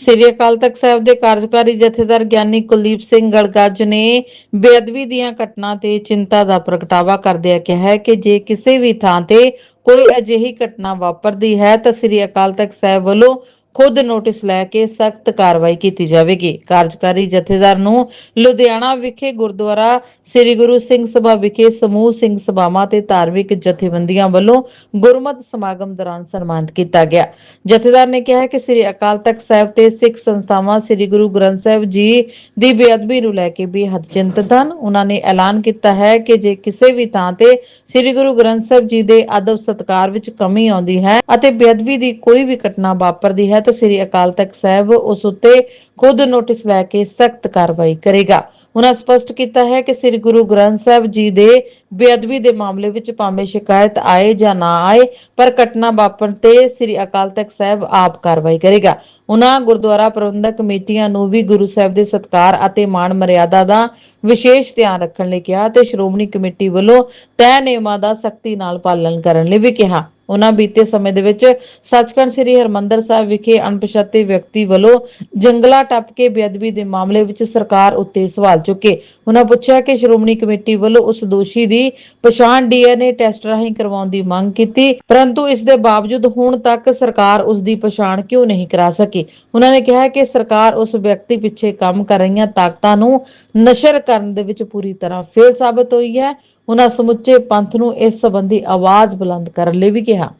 ਸ੍ਰੀ ਅਕਾਲ ਤਖਤ ਸਾਹਿਬ ਦੇ ਕਾਰਜਕਾਰੀ ਜਥੇਦਾਰ ਗਿਆਨੀ ਕੁਲਦੀਪ ਸਿੰਘ ਗੜਗੱਜ ਨੇ ਬੇਅਦਬੀ ਦੀਆਂ ਘਟਨਾ ਤੇ ਚਿੰਤਾ ਦਾ ਪ੍ਰਗਟਾਵਾ ਕਰਦਿਆਂ ਕਿਹਾ ਹੈ ਕਿ ਜੇ ਕਿਸੇ ਵੀ ਥਾਂ ਤੇ ਕੋਈ ਅਜਿਹੀ ਘਟਨਾ ਵਾਪਰਦੀ ਹੈ ਤਾਂ ਸ੍ਰੀ ਅਕਾਲ ਤਖਤ ਸਾਹਿਬ ਵੱਲੋਂ ਖੁਦ ਨੋਟਿਸ ਲੈ ਕੇ ਸਖਤ ਕਾਰਵਾਈ ਕੀਤੀ ਜਾਵੇਗੀ। ਕਾਰਜਕਾਰੀ ਜਥੇਦਾਰ ਨੂੰ ਲੁਧਿਆਣਾ ਵਿਖੇ ਗੁਰਦੁਆਰਾ ਸ੍ਰੀ ਗੁਰੂ ਸਿੰਘ ਸਭਾ ਵਿਖੇ ਸਮੂਹ ਸਿੰਘ ਸਭਾਵਾਂ ਤੇ ਧਾਰਮਿਕ ਜਥੇਬੰਦੀਆਂ ਵੱਲੋਂ ਗੁਰਮਤਿ ਸਮਾਗਮ ਦੌਰਾਨ ਸਨਮਾਨਿਤ ਕੀਤਾ ਗਿਆ। ਜਥੇਦਾਰ ਨੇ ਕਿਹਾ ਕਿ ਸ੍ਰੀ ਅਕਾਲ ਤਖਤ ਸਾਹਿਬ ਤੇ ਸਿੱਖ ਸੰਸਥਾਵਾਂ ਸ੍ਰੀ ਗੁਰੂ ਗ੍ਰੰਥ ਸਾਹਿਬ ਜੀ ਦੀ ਬੇਅਦਬੀ ਨੂੰ ਲੈ ਕੇ ਬੇਹੱਦ ਚਿੰਤਤ ਹਨ। ਉਹਨਾਂ ਨੇ ਐਲਾਨ ਕੀਤਾ ਹੈ ਕਿ ਜੇ ਕਿਸੇ ਵੀ ਥਾਂ ਤੇ ਸ੍ਰੀ ਗੁਰੂ ਗ੍ਰੰਥ ਸਾਹਿਬ ਜੀ ਦੇ ਅਦਬ ਸਤਕਾਰ ਵਿੱਚ ਕਮੀ ਆਉਂਦੀ ਹੈ ਅਤੇ ਬੇਅਦਬੀ ਦੀ ਕੋਈ ਵੀ ਘਟਨਾ ਵਾਪਰਦੀ ਹੈ ਤਾਂ ਸ੍ਰੀ ਅਕਾਲ ਤਖਤ ਸਾਹਿਬ ਉਸ ਉੱਤੇ ਖੁਦ ਨੋਟਿਸ ਲੈ ਕੇ ਸਖਤ ਕਾਰਵਾਈ ਕਰੇਗਾ। ਉਹਨਾਂ ਸਪਸ਼ਟ ਕੀਤਾ ਹੈ ਕਿ ਸ੍ਰੀ ਗੁਰੂ ਗ੍ਰੰਥ ਸਾਹਿਬ ਜੀ ਦੇ ਬੇਅਦਬੀ ਦੇ ਮਾਮਲੇ ਵਿੱਚ ਭਾਵੇਂ ਸ਼ਿਕਾਇਤ ਆਏ ਜਾਂ ਨਾ ਆਏ, ਪਰ ਘਟਨਾ ਵਾਪਰਨ ਤੇ ਸ੍ਰੀ ਅਕਾਲ ਤਖਤ ਸਾਹਿਬ ਆਪ ਕਾਰਵਾਈ ਕਰੇਗਾ। ਉਹਨਾਂ ਗੁਰਦੁਆਰਾ ਪ੍ਰਬੰਧਕ ਕਮੇਟੀਆਂ ਨੂੰ ਵੀ ਗੁਰੂ ਸਾਹਿਬ ਦੇ ਸਤਕਾਰ ਅਤੇ ਮਾਣ ਮਰਿਆਦਾ ਦਾ ਵਿਸ਼ੇਸ਼ ਧਿਆਨ ਰੱਖਣ ਲਈ ਕਿਹਾ ਤੇ ਸ਼੍ਰੋਮਣੀ ਕਮੇਟੀ ਵੱਲੋਂ ਤੈਅ ਨਿਯਮਾਂ ਦਾ ਸਖਤੀ ਨਾਲ ਪਾਲਣ ਕਰਨ ਲਈ ਵੀ ਕਿਹਾ। ਉਹਨਾਂ ਬੀਤੇ ਸਮੇਂ ਦੇ ਵਿੱਚ ਸੱਚਖੰਡ ਸ੍ਰੀ ਹਰਮੰਦਰ ਸਾਹਿਬ ਵਿਖੇ ਅਣਪਛਾਤੇ ਵਿਅਕਤੀ ਵੱਲੋਂ ਜੰਗਲਾ ਟੱਪ ਕੇ ਬੇਅਦਬੀ ਦੇ ਮਾਮਲੇ ਵਿੱਚ ਸਰਕਾਰ ਉੱਤੇ ਸਵਾਲ ਚੁੱਕੇ। ਉਹਨਾਂ ਪੁੱਛਿਆ ਕਿ ਸ਼੍ਰੋਮਣੀ ਕਮੇਟੀ ਵੱਲੋਂ ਉਸ ਦੋਸ਼ੀ ਦੀ ਪਛਾਣ ਡੀਐਨਏ ਟੈਸਟ ਰਾਹੀਂ ਕਰਵਾਉਣ ਦੀ ਮੰਗ ਕੀਤੀ, ਪਰੰਤੂ ਇਸ ਦੇ ਬਾਵਜੂਦ ਹੁਣ ਤੱਕ ਸਰਕਾਰ ਉਸ ਦੀ ਪਛਾਣ ਕਿਉਂ ਨਹੀਂ ਕਰਾ ਸਕੀ? ਉਹਨਾਂ ਨੇ ਕਿਹਾ ਕਿ ਸਰਕਾਰ ਉਸ ਵਿਅਕਤੀ ਪਿੱਛੇ ਕੰਮ ਕਰ ਰਹੀਆਂ ਤਾਕਤਾਂ ਨੂੰ ਨਸ਼ਰ ਕਰਨ ਦੇ ਵਿੱਚ ਪੂਰੀ ਤਰ੍ਹਾਂ ਫੇਲ ਸਾਬਤ ਹੋਈ ਹੈ। ਉਹਨਾਂ ਸਮੁੱਚੇ ਪੰਥ ਨੂੰ ਇਸ ਸੰਬੰਧੀ ਆਵਾਜ਼ ਬੁਲੰਦ ਕਰਨ ਲਈ ਵੀ ਕਿਹਾ।